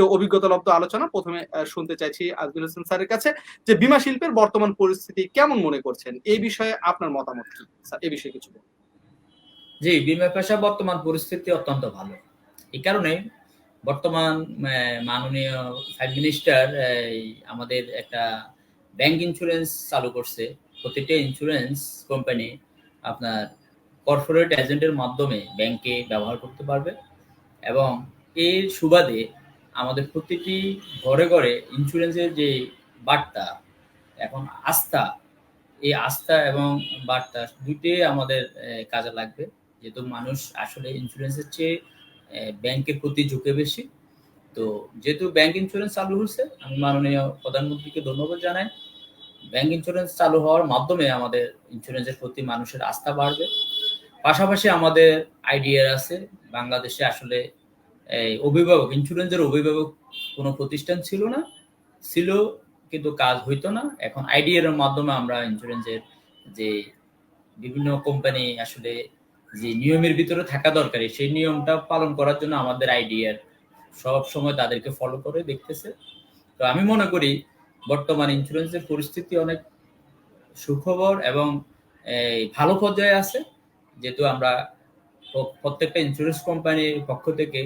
একটু অভিজ্ঞতালব্ধ আলোচনা। প্রথমে শুনতে চাইছি আজমুল হোসেন স্যারের কাছে যে বিমা শিল্পের বর্তমান পরিস্থিতি কেমন মনে করছেন? এই বিষয়ে আপনার মতামত কি? স্যার এই বিষয়ে কিছু। জি, বিমা পেশা বর্তমান পরিস্থিতি অত্যন্ত ভালো। এই কারণে বর্তমান মাননীয় ফাইভ মিনিস্টার আমাদের একটা ব্যাংক ইন্স্যুরেন্স চালু করছে। প্রতিটা ইন্স্যুরেন্স কোম্পানি আপনার কর্পোরেট এজেন্টের মাধ্যমে ব্যাংকে ব্যবহার করতে পারবে এবং এর সুবাদে আমাদের প্রতিটি ঘরে ঘরে ইন্স্যুরেন্সের যে বার্তা, এখন আস্থা, এই আস্থা এবং বার্তা দুইটাই আমাদের কাজে লাগবে। যেহেতু মানুষ আসলে ইন্স্যুরেন্সের চেয়ে ব্যাংকের প্রতি ঝুঁকে বেশি। তো যেহেতু ব্যাংক ইন্স্যুরেন্স চালু হয়েছে, আমি মাননীয় প্রধানমন্ত্রীকে ধন্যবাদ জানাই। ব্যাংক ইন্স্যুরেন্স চালু হওয়ার মাধ্যমে আমাদের ইন্স্যুরেন্সের প্রতি মানুষের আস্থা বাড়বে। পাশাপাশি আমাদের আইডিয়ার আছে, বাংলাদেশে আসলে অভিভাবক ইন্স্যুরেন্সের অভিভাবক কোনো প্রতিষ্ঠান ছিল না। ছিল, কিন্তু কাজ হইতো না। এখন আইডিয়ার মাধ্যমে আমরা ইন্স্যুরেন্সের যে বিভিন্ন কোম্পানি আসলে যে নিয়মের ভিতরে থাকা দরকারি, সেই নিয়মটা পালন করার জন্য আমাদের আইডিয়ার সব সময় তাদেরকে ফলো করে দেখতেছে। তো আমি মনে করি, বর্তমান ইন্স্যুরেন্সের পরিস্থিতি অনেক সুখবর এবং ভালো পর্যায়ে আছে। যেহেতু আমরা প্রত্যেকটা ইন্স্যুরেন্স কোম্পানির পক্ষ থেকে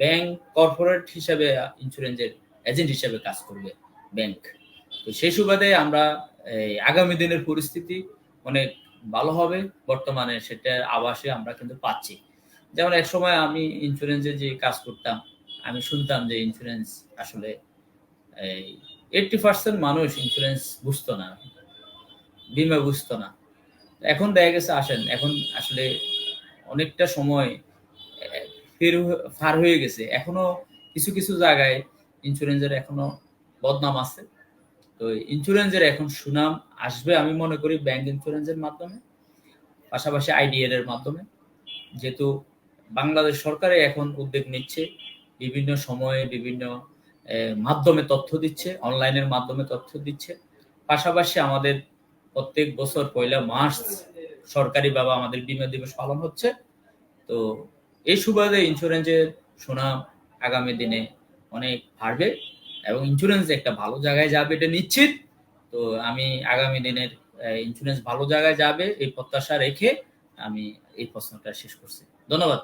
ব্যাংক কর্পোরেট হিসাবে ইন্স্যুরেন্সের এজেন্ট হিসাবে কাজ করবে ব্যাংক তো সেই সুবাদে আমরা আগামী দিনের পরিস্থিতি অনেক ভালো হবে। বর্তমানে সেটার আবাসে আমরা কিন্তু পাচ্ছি। যেমন এক সময় আমি ইন্স্যুরেন্সে যে কাজ করতাম, আমি শুনতাম যে ইন্স্যুরেন্স আসলে, এই এইটটি পার্সেন্ট মানুষ ইন্স্যুরেন্স বুঝতো না, বিমা বুঝতো না। এখন দেখা গেছে আসেন, এখন আসলে অনেকটা সময় ফের পার হয়ে গেছে। এখনও কিছু কিছু জায়গায় ইন্স্যুরেন্সের এখনও বদনাম আছে। তো ইন্স্যুরেন্সের এখন সুনাম আসবে আমি মনে করি ব্যাংক ইন্স্যুরেন্সের মাধ্যমে, পাশাপাশি আইডিএল এর মাধ্যমে। যেহেতু বাংলাদেশ সরকারে এখন উদ্যোগ নিচ্ছে, বিভিন্ন সময়ে বিভিন্ন মাধ্যমে তথ্য দিচ্ছে, অনলাইনের মাধ্যমে তথ্য দিচ্ছে। পাশাপাশি আমাদের প্রত্যেক বছর পয়লা মার্চ সরকারি বাবা আমাদের বিমা দিবস পালন হচ্ছে। তো এই সুবাদে ইন্স্যুরেন্সের সুনাম আগামী দিনে অনেক বাড়বে এবং ইন্স্যুরেন্স একটা ভালো জায়গায় যাবে, এটা নিশ্চিত। তো আমি আগামী দিনের ইন্স্যুরেন্স ভালো জায়গায় যাবে, এই প্রত্যাশা রেখে আমি এই প্রশ্নটা শেষ করছি। ধন্যবাদ